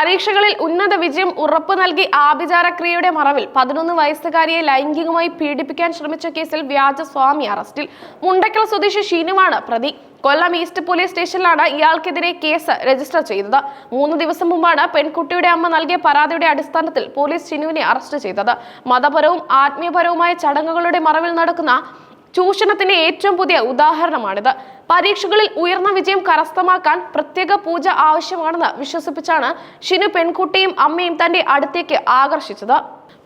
പരീക്ഷകളിൽ ഉന്നത വിജയം ഉറപ്പു നൽകി ആഭിചാരക്രിയയുടെ മറവിൽ പതിനൊന്ന് വയസ്സുകാരിയെ ലൈംഗികമായി പീഡിപ്പിക്കാൻ ശ്രമിച്ച കേസിൽ വ്യാജ സ്വാമി അറസ്റ്റിൽ മുണ്ടക്കൽ സ്വദേശി ഷീനുവാണ് പ്രതി. കൊല്ലം ഈസ്റ്റ് പോലീസ് സ്റ്റേഷനിലാണ് ഇയാൾക്കെതിരെ കേസ് രജിസ്റ്റർ ചെയ്തത്. മൂന്ന് ദിവസം മുമ്പാണ് പെൺകുട്ടിയുടെ അമ്മ നൽകിയ പരാതിയുടെ അടിസ്ഥാനത്തിൽ പോലീസ് ഷിനുവിനെ അറസ്റ്റ് ചെയ്തത്. മതപരവും ആത്മീയപരവുമായ ചടങ്ങുകളുടെ മറവിൽ നടക്കുന്ന ചൂഷണത്തിന്റെ ഏറ്റവും പുതിയ ഉദാഹരണമാണിത്. പരീക്ഷകളിൽ ഉയർന്ന വിജയം കരസ്ഥമാക്കാൻ പ്രത്യേക പൂജ ആവശ്യമാണെന്ന് വിശ്വസിപ്പിച്ചാണ് ഷിനു പെൺകുട്ടിയും അമ്മയും തന്റെ അടുത്തേക്ക് ആകർഷിച്ചത്.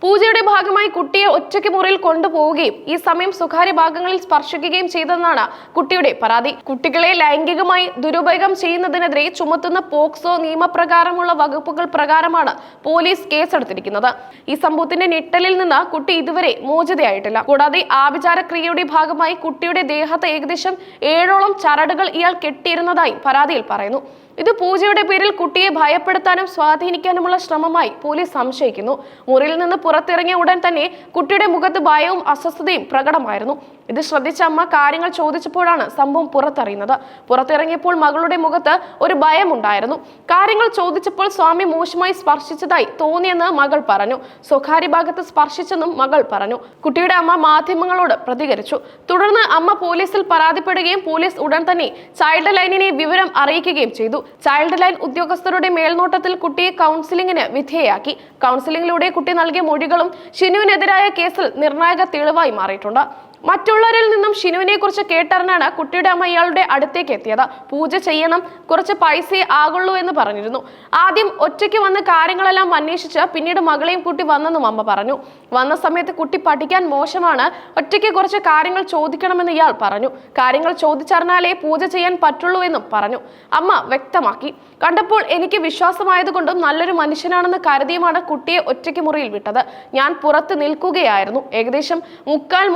പൂജയുടെ ഭാഗമായി കുട്ടിയെ ഒറ്റയ്ക്ക് മുറിയിൽ കൊണ്ടുപോവുകയും ഈ സമയം സ്വകാര്യ ഭാഗങ്ങളിൽ സ്പർശിക്കുകയും ചെയ്തെന്നാണ് കുട്ടിയുടെ പരാതി. കുട്ടികളെ ലൈംഗികമായി ദുരുപയോഗം ചെയ്യുന്നതിനെതിരെ ചുമത്തുന്ന പോക്സോ നിയമപ്രകാരമുള്ള വകുപ്പുകൾ പ്രകാരമാണ് പോലീസ് കേസെടുത്തിരിക്കുന്നത്. ഈ സംഭവത്തിന്റെ ഞെട്ടലിൽ നിന്ന് കുട്ടി ഇതുവരെ മോചിതയായിട്ടില്ല. കൂടാതെ ആഭിചാരക്രിയയുടെ ഭാഗമായി കുട്ടിയുടെ ദേഹത്ത് ഏകദേശം ഏഴോളം ചരടുകൾ ഇയാൾ കെട്ടിയിരുന്നതായി പരാതിയിൽ പറയുന്നു. ഇത് പൂജയുടെ പേരിൽ കുട്ടിയെ ഭയപ്പെടുത്താനും സ്വാധീനിക്കാനുമുള്ള ശ്രമമായി പോലീസ് സംശയിക്കുന്നു. മുറിയിൽ നിന്ന് പുറത്തിറങ്ങിയ ഉടൻ തന്നെ കുട്ടിയുടെ മുഖത്ത് ഭയവും അസ്വസ്ഥതയും പ്രകടമായിരുന്നു. ഇത് ശ്രദ്ധിച്ച അമ്മ കാര്യങ്ങൾ ചോദിച്ചപ്പോഴാണ് സംഭവം പുറത്തറിയുന്നത്. പുറത്തിറങ്ങിയപ്പോൾ മകളുടെ മുഖത്ത് ഒരു ഭയമുണ്ടായിരുന്നു കാര്യങ്ങൾ ചോദിച്ചപ്പോൾ സ്വാമി മോശമായി സ്പർശിച്ചതായി തോന്നിയെന്ന് മകൾ പറഞ്ഞു. സ്വകാര്യ ഭാഗത്ത് സ്പർശിച്ചെന്നും മകൾ പറഞ്ഞു. കുട്ടിയുടെ അമ്മ മാധ്യമങ്ങളോട് പ്രതികരിച്ചു. തുടർന്ന് അമ്മ പോലീസിൽ പരാതിപ്പെടുകയും പോലീസ് ഉടൻ തന്നെ ചൈൽഡ് ലൈനിനെ വിവരം അറിയിക്കുകയും ചെയ്തു. ചൈൽഡ് ലൈൻ ഉദ്യോഗസ്ഥരുടെ മേൽനോട്ടത്തിൽ കുട്ടിയെ കൗൺസിലിംഗിന് വിധേയയാക്കി. കൗൺസിലിംഗിലൂടെ കുട്ടി നൽകിയ മൊഴികളും ഷിനുവിനെതിരായ കേസിൽ നിർണായക തെളിവായി മാറിയിട്ടുണ്ട്. മറ്റുള്ളവരിൽ നിന്നും ഷിനുവിനെ കുറിച്ച് കേട്ടറിഞ്ഞാണ് കുട്ടിയുടെ അമ്മ ഇയാളുടെ അടുത്തേക്ക് എത്തിയത്. പൂജ ചെയ്യണം കുറച്ച് പൈസയെ ആകുള്ളൂ എന്ന് പറഞ്ഞിരുന്നു. ആദ്യം ഒറ്റയ്ക്ക് വന്ന് കാര്യങ്ങളെല്ലാം അന്വേഷിച്ച് പിന്നീട് മകളെയും കുട്ടി വന്നെന്നും അമ്മ പറഞ്ഞു. വന്ന സമയത്ത് കുട്ടി പഠിക്കാൻ മോശമാണ് ഒറ്റയ്ക്ക് കുറച്ച് കാര്യങ്ങൾ ചോദിക്കണമെന്ന് ഇയാൾ പറഞ്ഞു. കാര്യങ്ങൾ ചോദിച്ചറിഞ്ഞാലേ പൂജ ചെയ്യാൻ പറ്റുള്ളൂ എന്നും പറഞ്ഞു. അമ്മ വ്യക്തമാക്കി. കണ്ടപ്പോൾ എനിക്ക് വിശ്വാസമായതുകൊണ്ടും നല്ലൊരു മനുഷ്യനാണെന്ന് കരുതിയുമാണ് കുട്ടിയെ ഒറ്റയ്ക്ക് മുറിയിൽ വിട്ടത്. ഞാൻ പുറത്ത് നിൽക്കുകയായിരുന്നു. ഏകദേശം മുക്കാൽ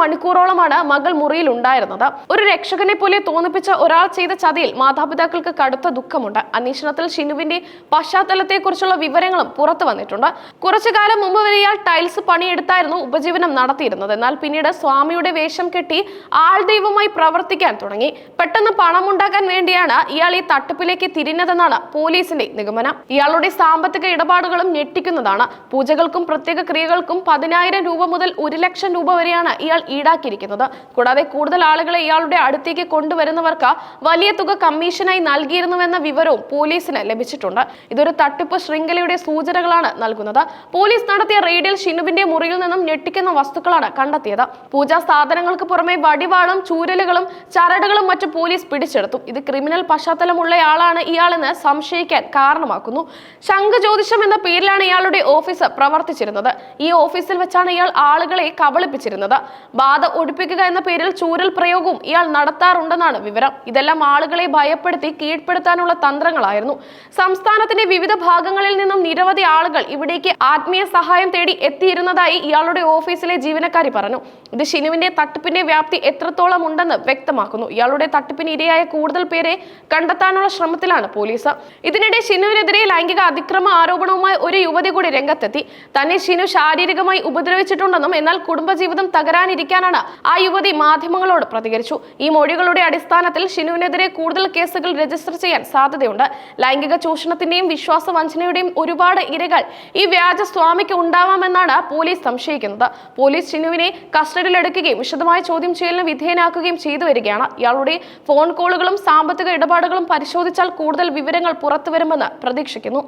മണിക്കൂറോളമാണ് മകൾ മുറിയിൽ ഉണ്ടായിരുന്നത്. ഒരു രക്ഷകനെ പോലെ തോന്നിപ്പിച്ച ഒരാൾ ചെയ്ത ചതിയിൽ മാതാപിതാക്കൾക്ക് കടുത്ത ദുഃഖമുണ്ട്. അന്വേഷണത്തിൽ ഷിനുവിന്റെ പശ്ചാത്തലത്തെക്കുറിച്ചുള്ള വിവരങ്ങളും പുറത്തു വന്നിട്ടുണ്ട്. കുറച്ചു കാലം മുമ്പ് വരെ ഇയാൾ ടൈൽസ് പണിയെടുത്തായിരുന്നു ഉപജീവനം നടത്തിയിരുന്നത്. എന്നാൽ പിന്നീട് സ്വാമിയുടെ വേഷം കെട്ടി ആൾദൈവമായി പ്രവർത്തിക്കാൻ തുടങ്ങി. പെട്ടെന്ന് പണമുണ്ടാക്കാൻ വേണ്ടിയാണ് ഇയാൾ ഈ തട്ടിപ്പിലേക്ക് തിരിഞ്ഞതെന്നാണ് പോലീസിന്റെ നിഗമനം. ഇയാളുടെ സാമ്പത്തിക ഇടപാടുകളും ഞെട്ടിക്കുന്നതാണ്. പൂജകൾക്കും പ്രത്യേക ക്രിയകൾക്കും പതിനായിരം രൂപ മുതൽ ഒരു ലക്ഷം രൂപ വരെയാണ് ഇയാൾ ഈടാക്കിയിരിക്കുന്നത്. കൂടാതെ കൂടുതൽ ആളുകളെ ഇയാളുടെ അടുത്തേക്ക് കൊണ്ടുവരുന്നവർക്ക് വലിയ തുക കമ്മീഷനായി നൽകിയിരുന്നുവെന്ന വിവരവും പോലീസിന് ലഭിച്ചിട്ടുണ്ട്. ഇതൊരു തട്ടിപ്പ് ശൃംഖലയുടെ സൂചനകളാണ് നൽകുന്നത്. പോലീസ് നടത്തിയ റെയ്ഡിൽ ഷിനുവിന്റെ മുറിയിൽ നിന്നും ഞെട്ടിക്കുന്ന വസ്തുക്കളാണ് കണ്ടെത്തിയത്. പൂജാ സാധനങ്ങൾക്ക് പുറമെ വടിവാളും ചൂരലുകളും ചരടുകളും മറ്റും പോലീസ് പിടിച്ചെടുത്തു. ഇത് ക്രിമിനൽ പശ്ചാത്തലമുള്ളയാളാണ് ഇയാളെന്ന് സംശയിക്കാൻ കാരണമാക്കുന്നു. ശംഖ് ജ്യോതിഷം എന്ന പേരിലാണ് ഇയാളുടെ ഓഫീസ് പ്രവർത്തിച്ചിരുന്നത്. ഈ ഓഫീസിൽ വെച്ചാണ് ഇയാൾ ആളുകളെ കബളിപ്പിച്ചിരുന്നത്. ബാധ ഒഴിപ്പിക്കുക എന്ന പേരിൽ ചൂരൽ പ്രയോഗവും ഇയാൾ നടത്താറുണ്ടെന്നാണ് വിവരം. ഇതെല്ലാം ആളുകളെ ഭയപ്പെടുത്തി കീഴ്പ്പെടുത്താനുള്ള തന്ത്രങ്ങളായിരുന്നു. സംസ്ഥാനത്തിന്റെ വിവിധ ഭാഗങ്ങളിൽ നിന്നും നിരവധി ആളുകൾ ഇവിടേക്ക് ആത്മീയ സഹായം തേടി എത്തിയിരുന്നതായി ഇയാളുടെ ഓഫീസിലെ ജീവനക്കാരി പറഞ്ഞു. ഇത് ഷിനുവിന്റെ തട്ടിപ്പിന്റെ വ്യാപ്തി എത്രത്തോളം ഉണ്ടെന്ന് വ്യക്തമാക്കുന്നു. ഇയാളുടെ തട്ടിപ്പിന് ഇരയായ കൂടുതൽ പേരെ കണ്ടെത്താനുള്ള ശ്രമത്തിലാണ് പോലീസ്. ഇതിനിടെ ഷിനുവിനെതിരെ ലൈംഗിക അതിക്രമ ആരോപണവുമായി ഒരു യുവതി കൂടി രംഗത്തെത്തി. തന്നെ ഷിനു ശാരീരികമായി ഉപദ്രവിച്ചിട്ടുണ്ടെന്നും എന്നാൽ കുടുംബജീവിതം തകരാനിരിക്കാനാണ് ആ യുവതി മാധ്യമങ്ങളോട് പ്രതികരിച്ചു. ഈ മൊഴികളുടെ അടിസ്ഥാനത്തിൽ ഷിനുവിനെതിരെ കൂടുതൽ കേസുകൾ രജിസ്റ്റർ ചെയ്യാൻ സാധ്യതയുണ്ട്. ലൈംഗിക ചൂഷണത്തിന്റെയും വിശ്വാസ വഞ്ചനയുടെയും ഒരുപാട് ഇരകൾ ഈ വ്യാജ സ്വാമിക്ക് ഉണ്ടാവാമെന്നാണ് പോലീസ് സംശയിക്കുന്നത്. പോലീസ് ഷിനുവിനെ കസ്റ്റഡിയിലെടുക്കുകയും വിശദമായ ചോദ്യം ചെയ്യലിന് വിധേയനാക്കുകയും ചെയ്തു വരികയാണ്. ഇയാളുടെ ഫോൺ കോളുകളും സാമ്പത്തിക ഇടപാടുകളും പരിശോധിച്ചാൽ കൂടുതൽ വിവരങ്ങൾ പുറത്തുവരുമെന്ന് പ്രതീക്ഷിക്കുന്നു.